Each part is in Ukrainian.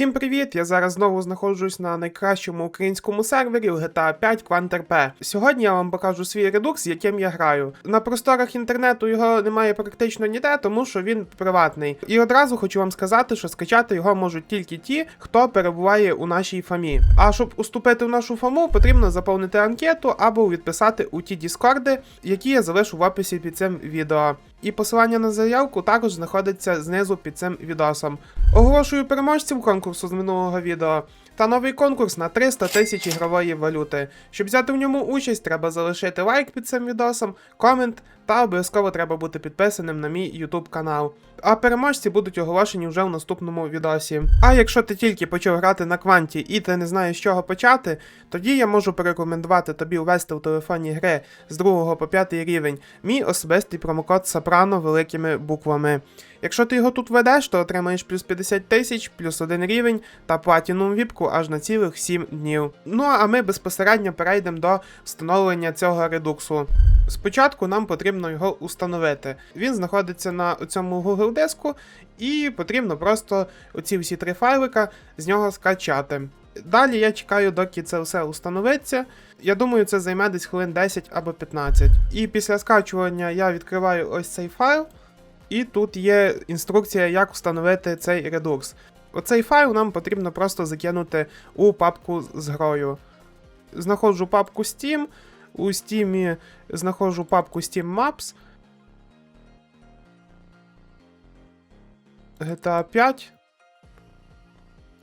Всім привіт! Я зараз знову знаходжусь на найкращому українському сервері GTA 5 QuantRP. Сьогодні я вам покажу свій редукс, яким я граю. На просторах інтернету його немає практично ніде, тому що він приватний. І одразу хочу вам сказати, що скачати його можуть тільки ті, хто перебуває у нашій фамі. А щоб уступити в нашу фаму, потрібно заповнити анкету або відписати у ті діскорди, які я залишу в описі під цим відео. І посилання на заявку також знаходиться знизу під цим відосом. Оголошую переможців конкурсу з минулого відео та новий конкурс на 300 тисяч ігрової валюти. Щоб взяти в ньому участь, треба залишити лайк під цим відосом, комент та обов'язково треба бути підписаним на мій YouTube канал. А переможці будуть оголошені вже в наступному відосі. А якщо ти тільки почав грати на кванті і ти не знаєш з чого почати, тоді я можу порекомендувати тобі ввести в телефоні гри з 2 по 5 рівень мій особистий промокод Сопрано великими буквами. Якщо ти його тут ведеш, то отримаєш плюс 50 тисяч, плюс 1 рівень та платінум віпку аж на цілих 7 днів. Ну а ми безпосередньо перейдемо до встановлення цього редуксу. Спочатку нам потрібно його установити. Він знаходиться на цьому Google диску, і потрібно просто оці всі три файлика з нього скачати. Далі я чекаю, доки це все установиться. Я думаю, це займе десь хвилин 10 або 15. І після скачування я відкриваю ось цей файл, і тут є інструкція, як встановити цей редукс. Оцей файл нам потрібно просто закинути у папку з грою. Знаходжу папку Steam. У Steam знаходжу папку Steam Maps. GTA 5.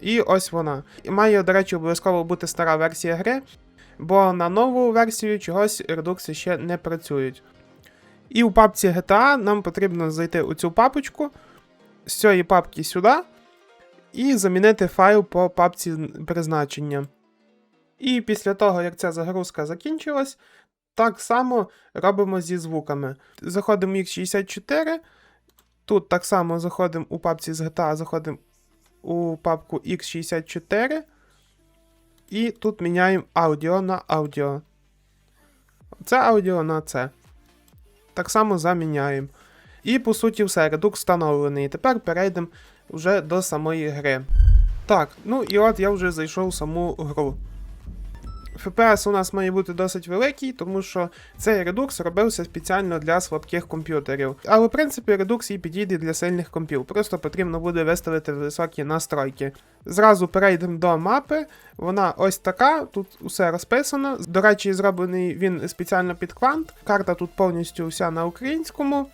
І ось вона. І Має, до речі, обов'язково бути стара версія гри, бо на нову версію чогось редукси ще не працюють. І у папці GTA нам потрібно зайти у цю папочку, з цієї папки сюди, і замінити файл по папці призначення. І після того, як ця загрузка закінчилась, так само робимо зі звуками. Заходимо в X64. Тут так само заходимо у папці з GTA, заходимо у папку X64. І тут міняємо аудіо на аудіо. Це аудіо на це. Так само заміняємо. І по суті все, редукс встановлений. Тепер перейдемо вже до самої гри. Так, ну і от я вже зайшов в саму гру. FPS у нас має бути досить великий, тому що цей редукс робився спеціально для слабких комп'ютерів. Але в принципі редукс і підійде для сильних компів. Просто потрібно буде виставити високі настройки. Зразу перейдемо до мапи. Вона ось така, тут усе розписано. До речі, зроблений він спеціально під квант. Карта тут повністю вся на українському.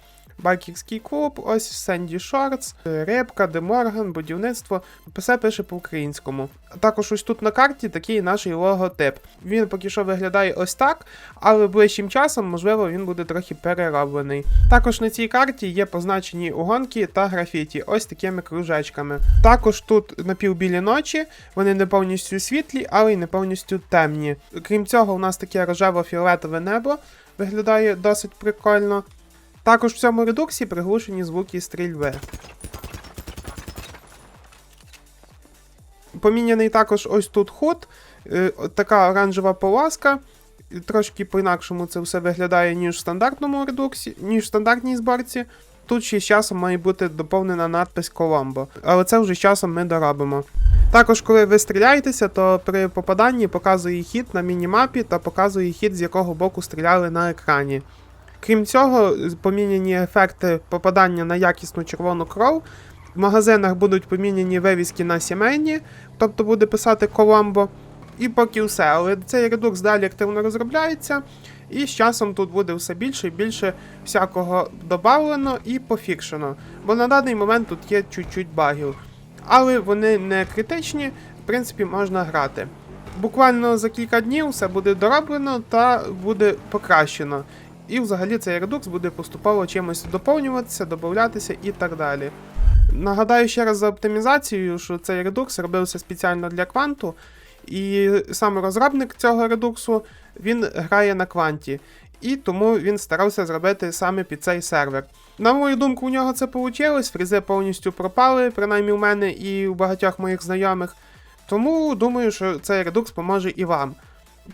Байкерський клуб, ось Сенді Шортс, Репка, Деморган, будівництво. Все пише по-українському. Також ось тут на карті такий наш логотип. Він поки що виглядає ось так, але ближчим часом, можливо, він буде трохи перероблений. Також на цій карті є позначені угонки та графіті, ось такими кружечками. Також тут напівбілі ночі, вони не повністю світлі, але й не повністю темні. Крім цього, у нас таке рожево-фіолетове небо виглядає досить прикольно. Також в цьому редуксі приглушені звуки стрільби. Поміняний також ось тут ход, е, така оранжева полоска. І Трошки по-інакшому це все виглядає, ніж в стандартному редуксі, ніж в стандартній зборці. Тут ще з часом має бути доповнена надпись Коломбо, але це вже з часом ми доробимо. Також, коли ви стріляєтеся, то при попаданні показує хід на мінімапі та показує хід, з якого боку стріляли на екрані. Крім цього, поміняні ефекти попадання на якісну червону кров. В магазинах будуть поміняні вивіски на сімейні, тобто буде писати Коломбо. І поки все. Але цей редукс далі активно розробляється, і з часом тут буде все більше і більше всякого додавлено і пофікшено. Бо на даний момент тут є чуть-чуть багів. Але вони не критичні, в принципі, можна грати. Буквально за кілька днів все буде дороблено та буде покращено. І взагалі цей редукс буде поступово чимось доповнюватися, додатися і так далі. Нагадаю ще раз за оптимізацією, що цей редукс робився спеціально для кванту, і саме розробник цього редуксу він грає на кванті, і тому він старався зробити саме під цей сервер. На мою думку, у нього це вийшло, фрізи повністю пропали, принаймні у мене і у багатьох моїх знайомих. Тому думаю, що цей редукс поможе і вам.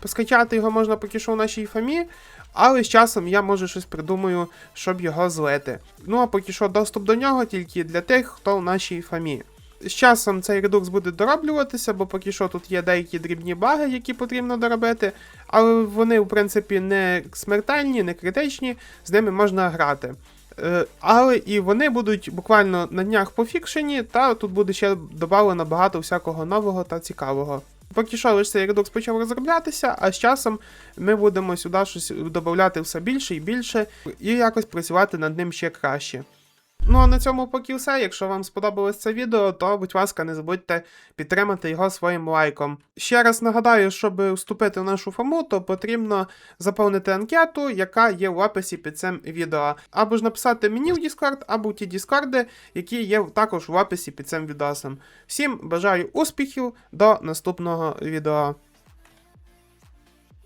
Поскачати його можна поки що у нашій фамі, але з часом я може щось придумаю, щоб його злити. Ну а поки що доступ до нього тільки для тих, хто в нашій фамі. З часом цей редукс буде дороблюватися, бо поки що тут є деякі дрібні баги, які потрібно доробити, але вони, в принципі, не смертельні, не критичні, з ними можна грати. Е, Але і вони будуть буквально на днях пофікшені, та тут буде ще додано багато всякого нового та цікавого. Лише цей редукс почав розроблятися, а з часом ми будемо сюди щось додавати все більше і більше, і якось працювати над ним ще краще. Ну а на цьому поки все. Якщо вам сподобалось це відео, то будь ласка, не забудьте підтримати його своїм лайком. Ще раз нагадаю, щоб вступити в нашу форму, то потрібно заповнити анкету, яка є в описі під цим відео. Або ж написати мені в Discord, або в ті Діскорди, які є також в описі під цим відосом. Всім бажаю успіхів до наступного відео.